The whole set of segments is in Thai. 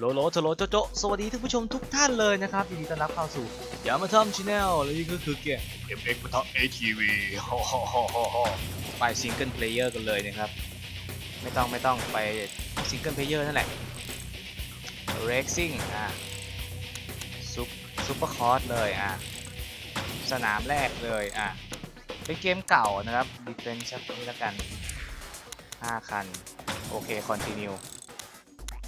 โลโลโจโลโจโจสวัสดีท่านผู้ชมทุกท่านเลยนะครับยินดีต้อนรับเข้าสู่อย่ามาทำช n แนลและนี่ก็คือเกม MX ปะทะ ATV ฮ่าฮ่าฮ่าฮ่าฮ่าไปซิงเกิลเพลเยอร์กันเลยนะครับ ไม่ต้องไม่ต้องไปซิงเกิลเพลเยอร์นั่นแหละ Racing อะซุปซุปเปอร์คอร์สเลยอะสนามแรกเลยอะเป็นเกมเก่านะครับดีเฟนชักนี้แล้วกัน 5 คัน โอเค continue เ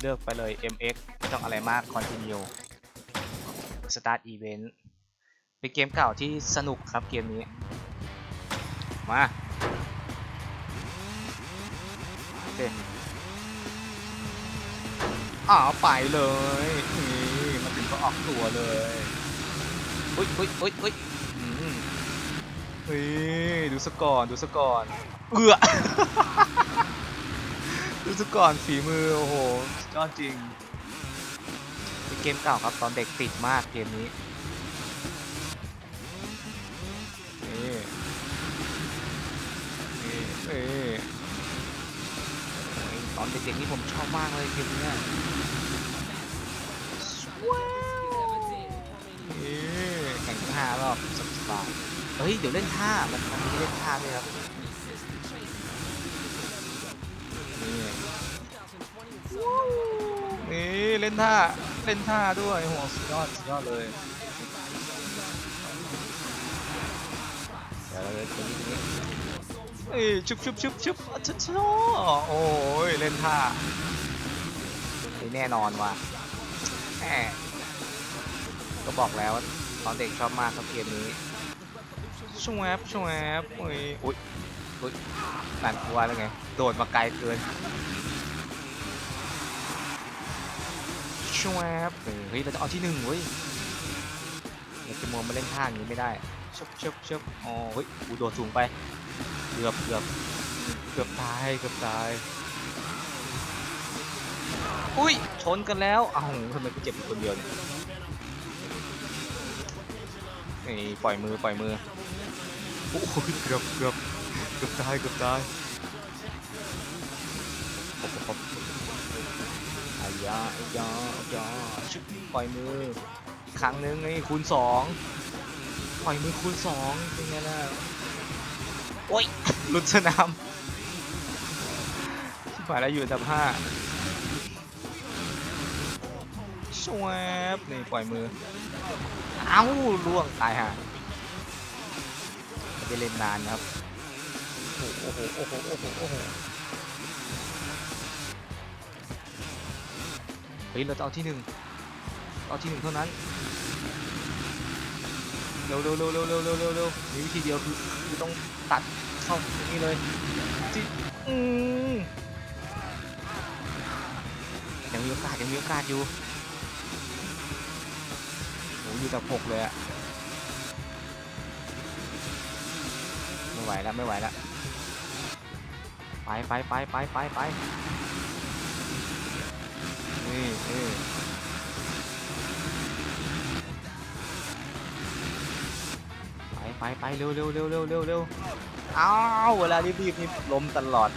เลือกไปเลย MX ไม่ต้องอะไรมาก continue start event เป็นเกมเก่าที่สนุกครับเกมนี้ มาโอเคอ๋อไปเลยนี่มาถึงก็ออกตัวเลยอุ้ยอุ้ยอุ้ยอุ้ยอืมเฮ้ยดูสกก่อนดูสกก่อน เอือ ดูสกก่อนฝีมือ โอ้โหยอดจริงเป็นเกมเก่าครับตอนเด็กติดมากเกมนี้นี่นี่นี่โอ้ยตอนเด็กๆนี่ผมชอบมากเลยเกมเนี้ยว้าวแข่งท่ารอบสบายๆเฮ้ย เดี๋ยวเล่นท่ามันมันมีเล่นท่าด้วยครับ นี่เล่นท่า เล่นท่าด้วยโหสุดยอดสุดยอดเลย เดี๋ยวเราจะตรงนี้ตรงนี้เอ้ยชุบชุบชุบชุบอะชุบชุบโอ้ยเล่นท่านี่แน่นอนว่ะแหมก็บอกแล้วว่าตอนเด็กชอบมากครับเกมนี้ชวบชวบโอ้ยอุ้ยอุ้ยนั่นกลัวแล้วไง โดดมาไกลเกิน ชวบเออเฮ้ยเราจะเอาที่หนึ่งเว้ยเราจะมัวมาเล่นท่าอย่างนี้ไม่ได้ชบชบชบอ๋อเฮ้ยกูโดดสูงไปเกือบเกือบเกือบตายเกือบตายอุ้ยชนกันแล้วเอ้าทำไมกูเจ็บอยู่คนเดียวเนี่ยนี่ปล่อยมือปล่อยมือโอ้ยเกือบเกือบเกือบตายเกือบตายปบปบปบอา ยาอายาอายาชึบปล่อยมือ ครั้งหนึงนี่คูณสองปล่อยมือคูณสองเป็นไงล่ะโอ้ยหลุดสนามที่ผ่านแล้วอยู่อันดับห้าชวบนี่ปล่อยมือ เอ้าล่วงตายห่าไม่ได้เล่นนานครับ โอ้โหโอ้โหโอ้โหโอ้โห เฮ้ยเราจะเอาที่หนึ่งเอาที่หนึ่งเท่านั้นเร็วเร็วเร็วเร็วเร็วเร็วเร็วเร็วมีวิธีเดียวคือคือต้องตัดเข้าตรงนี้เลยจิอืมยังมีโอกาสยังมีโอกาสอยู่โหอยู่กับหกเลยอะไม่ไหวแล้วไม่ไหวแล้วไปไปไปไปไปไป นี่นี่ไปไปไปเร็วเร็วเร็วเร็วเร็วเร็วอ้าวเวลารีบรีบนี่ล้มตลอด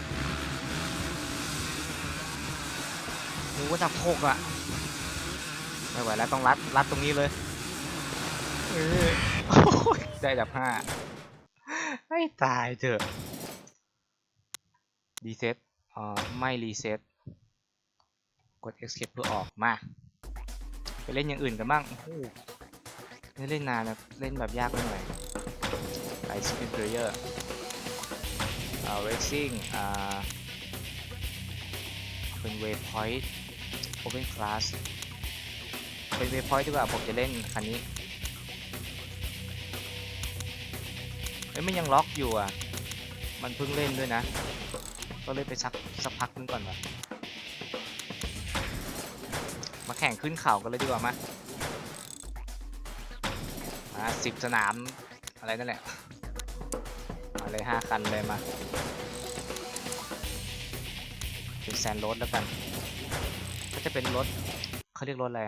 โอ้จับหกอะไม่ไหวแล้วต้องรัดรัดตรงนี้เลยเออโอ้ยได้ดับห้าให้ตายเถอะรีเซ็ตอ่าไม่รีเซ็ต กด escape เพื่อออกมา ไปเล่นอย่างอื่นกันบ้างโอ้ไม่เล่นนานนะเล่นแบบยากไปหน่อยไอซิงเพลเยอร์อ่า racing อ่าเป็น waypoint open class เป็น waypoint ดีกว่าผมจะเล่นคันนี้เฮ้ยมันยังล็อกอยู่อะ มันเพิ่งเล่นด้วยนะ ก็เลยไปสักสักพักนึงก่อนว่ะ มาแข่งขึ้นเข่ากันเลยดีกว่ามามาสิบสนามอะไรนั่นแหละ มาเลยห้าคันเลยมาเป็นแซนรถแล้วกัน ก็จะเป็นรถเขาเรียกรถอะไร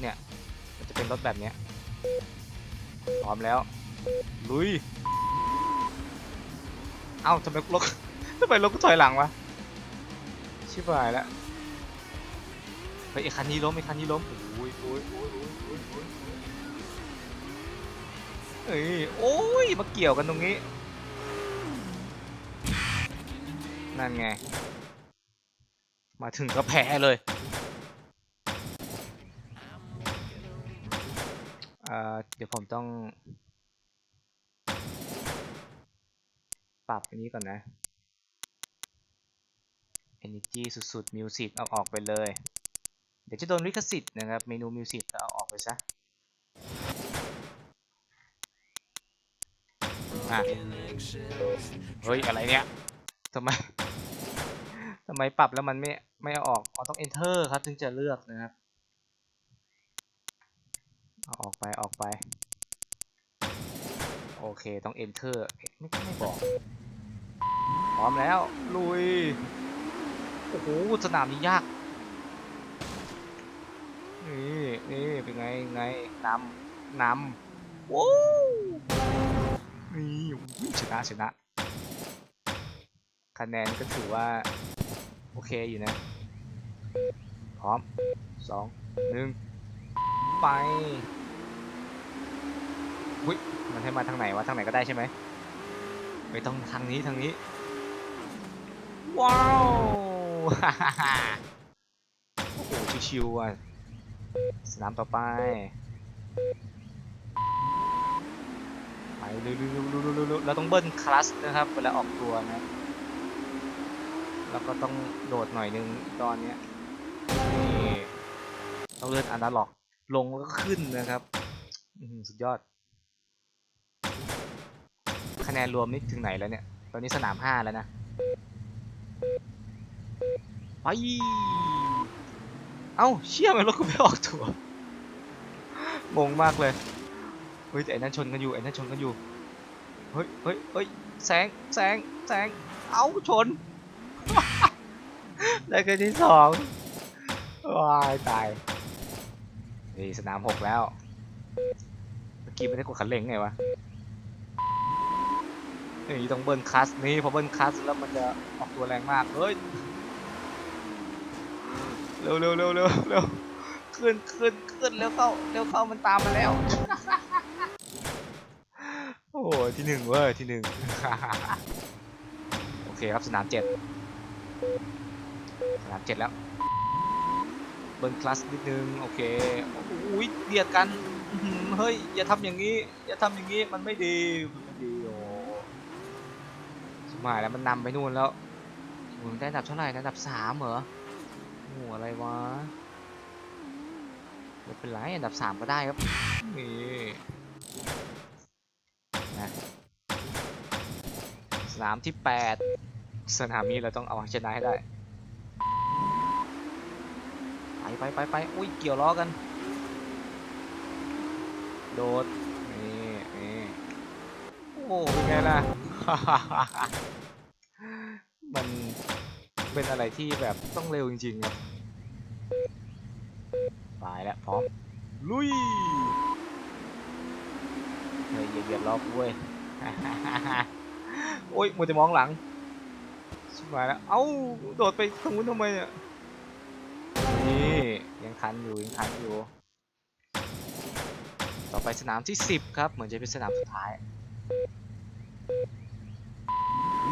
เนี่ยมันจะเป็นรถแบบเนี้ยพร้อมแล้ว ลุย เอ้าทำไมรถทำไมรถกูถอยหลังวะ ชิบหายแล้ว ฮ้ยไอ้คันนี้ล้มไอ้คันนี้ล้มโอ้ยโอ้ยโอ้ยโอ้ยโอ้ยโอ้ยเอ้ยโอ้ยมาเกี่ยวกันตรงนี้ นั่นไง มาถึงก็แพ้เลยเอ่อเดี๋ยวผมต้อง ปรับอันนี้ก่อนนะ Energy สุดๆ Music เอาออกไปเลย เดี๋ยวจะโดนลิขสิทธิ์นะครับ เมนู Music ก็เอาออกไปซะอะเฮ้ย อะไรเนี่ยทำไมทำไมปรับแล้วมันไม่ไม่เอาออกอ๋อต้อง enter ครับ ถึงจะเลือกนะครับเอาออกไปออกไป โอเคต้อง enter เอ๊ะไม่ไม่บอก พร้อมแล้ว ลุย โอ้โห สนามนี้ยาก นี่นี่เป็นไงไงนำนำว้าวนี่ชนะชนะคะแนนก็ถือว่า โอเคอยู่นะ พร้อมสองหนึ่งไปอุ้ยมันให้มาทางไหนวะ ทางไหนก็ได้ใช่ไหมไม่ต้องทางนี้ทางนี้ ว้าว โอ้โหชิวๆอะ สนามต่อไป ไปเร็วๆๆๆๆเราต้องเบิ้ลคลัสนะครับ เวลาออกตัวนะ แล้วก็ต้องโดดหน่อยนึงตอนเนี้ยนี่ต้องเลื่อนอนาล็อก ลงแล้วก็ขึ้นนะครับ สุดยอด คะแนนรวมนี่ถึงไหนแล้วเนี่ย ตอนนี้สนามห้าแล้วนะ ไป เอ้าเชี่ยมันรถกูไม่ออกตัวงงมากเลยเฮ้ยแต่ไอ้นั่นชนกันอยู่ไอ้นั่นชนกันอยู่เฮ้ยเฮ้ยเฮ้ยแสงแสงแสงเอ้าชนได้กันที่สองว้ายตายนี่สนามหกแล้วเมื่อกี้ไม่ได้กดคันเร่งไงวะนี่ต้องเบิร์นคลัสนี่พอเบิร์นคลัสแล้วมันจะออกตัวแรงมากเฮ้ย เร็วเร็วเร็วเร็วเร็วขึ้นขึ้นขึ้นเร็วเข้าเร็วเข้ามันตามมาแล้ว โอ้โหที่หนึ่งเว้ยที่หนึ่งโอเคครับสนามเจ็ดสนามเจ็ดแล้ว เบิร์นคลัสนิดนึง โอเคอุ้ยเดียดกันเฮ้ย อย่าทำอย่างนี้ อย่าทำอย่างนี้ มันไม่ดี มันไม่ดีโอ้สมัยแล้วมันนำไปนู่นแล้วโอ้ยได้อันดับเท่าไหร่นะอันดับสามเหรอ หอะไรวะไม่เป็นไรอันดับสามก็ได้ครับนี่นะสนามที่แปดสนามนี้เราต้องเอาชนะให้ได้ ไปไปไปไปอุ้ยเกี่ยวล้อกัน โดด นี่นี่โอ้โหเป็นไงล่ะ มัน เป็นอะไรที่แบบต้องเร็วจริงๆครับไปแล้วพร้อม ลุยเฮ้ยอย่าเหยียบล้อกเว้ย โอ้ยมัวแต่มองหลังชิบหายแล้ว เอ้า โดดไปตรงนู้นทำไมอะนี่ยังทันอยู่ยังทันอยู่ ต่อไปสนามที่ 10 ครับ เหมือนจะเป็นสนามสุดท้าย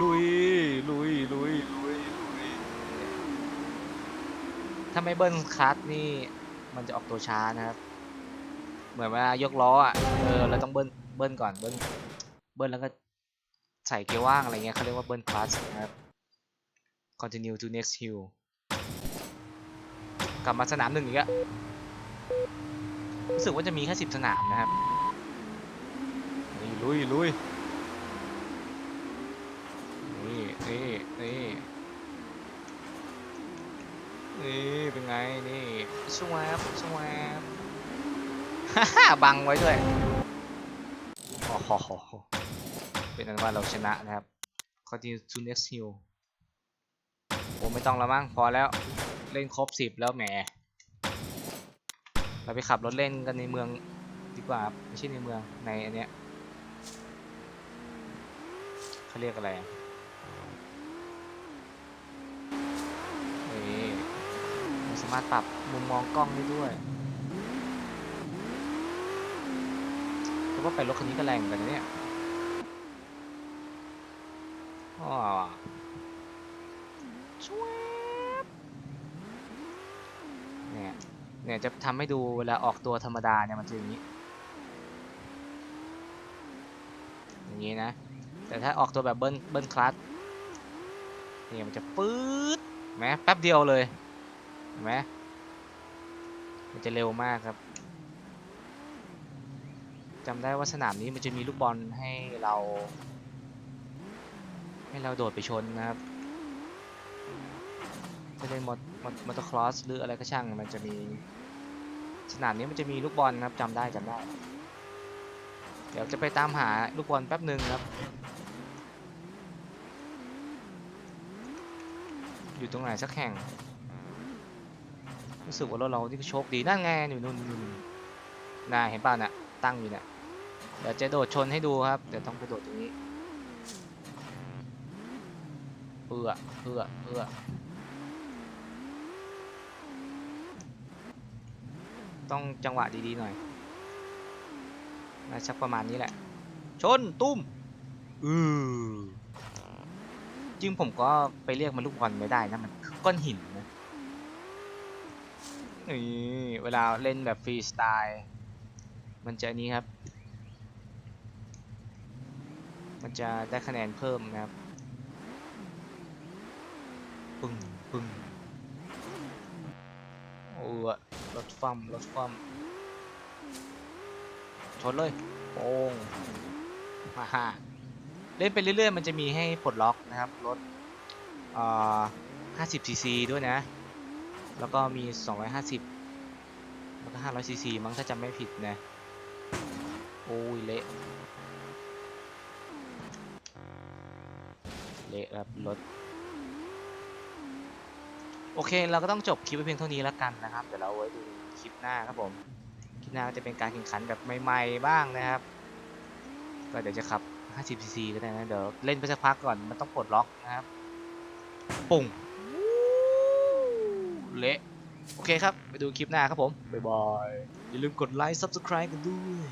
ลุย ลุย ลุย ลุย ลุย ถ้าไม่เบิ้ลคลัตช์นี่ มันจะออกตัวช้านะครับ เหมือนเวลายกล้ออะ เออ เราต้องเบิ้ล เบิ้ลก่อน เบิ้ล เบิ้ลแล้วก็ใส่เกียร์ว่างอะไรเงี้ยเขาเรียกว่าเบิ้ลคลัตช์นะครับ continue to next hill กลับมาสนามหนึ่งอีกอะรู้สึกว่าจะมีแค่สิบสนามนะครับ นี่ลุยลุยนี่นี่นี่ นี่เป็นไงนี่สวบสวบฮ่าฮ่าบังไว้ด้วยโอ้โหเป็นอันว่าเราชนะนะครับ continue to next hill โอ้ไม่ต้องแล้วมั้งพอแล้วเล่นครบสิบแล้วแหม เราไปขับรถเล่นกันในเมืองดีกว่าครับไม่ใช่ในเมืองในอันเนี้ยเขาเรียกอะไรอะนี่ส สามารถปรับมุมมองกล้องได้ด้วยเพราะว่าไปรถคันนี้ก็แรงเหมือนกันนะเนี่ยอ๋อชวบเนี่ย เนี่ยจะทำให้ดูเวลาออกตัวธรรมดาเนี่ยมันจะอย่างนี้ อย่างนี้นะ แต่ถ้าออกตัวแบบเบิ้ลเบิ้ลคลัตเนี่ยมันจะปื๊ดเห็นไหมแป๊บเดียวเลย เห็นไหมมันจะเร็วมากครับจำได้ว่าสนามนี้มันจะมีลูกบอลให้เรา ให้เราโดดไปชนนะครับจะเล่นมอมอมอเตอร์คลอสหรืออะไรก็ช่างมันจะมีสนามนี้มันจะมีลูกบอลนะครับจำได้จำได้ เดี๋ยวจะไปตามหาลูกบอลแป๊บหนึ่งครับ อยู่ตรงไหนสักแห่ง รู้สึกว่ารถเราที่โชคดีนั่นไงอยู่นู่นนู่นนู่นน่าเห็นป่ะน่ะตั้งอยู่น่ะเดี๋ยวจะโดดชนให้ดูครับเดี๋ยวต้องไปโดดตรงนี้เอื้อเอื้อเอื้อต้องจังหวะดีๆหน่อยน่าชักประมาณนี้แหละ ชนตุ้มอือจริงผมก็ไปเรียกมันลูกบอลไม่ได้นะมันก้อนหินนะ นี่เวลาเล่นแบบฟรีสไตล์มันจะนี้ครับ มันจะได้คะแนนเพิ่มนะครับปึ้งปึ้งโอ้ยรถฟัมรถฟัมชนเลยโป้งมาฮ่าเล่นไปเรื่อยๆ มันจะมีให้ปลดล็อกนะครับรถเอ่อ50 cc ด้วยนะ แล้วก็มี 250 แล้วก็500 cc มั้งถ้าจำไม่ผิดนะ โอ้ยเละเละครับรถโอเค เราก็ต้องจบคลิปไว้เพียงเท่านี้แล้วกันนะครับ เดี๋ยวเราไว้ดูคลิปหน้าครับผม คลิปหน้าจะเป็นการแข่งขันแบบใหม่ๆบ้างนะครับ ก็เดี๋ยวจะขับ 50cc ก็ได้นะ เดี๋ยวเล่นไปสักพักก่อน มันต้องปลดล็อกนะครับ ปุ่ง เละโอเคครับ ไปดูคลิปหน้าครับผม บ๊ายบาย อย่าลืมกดไลค์ Subscribe กันด้วย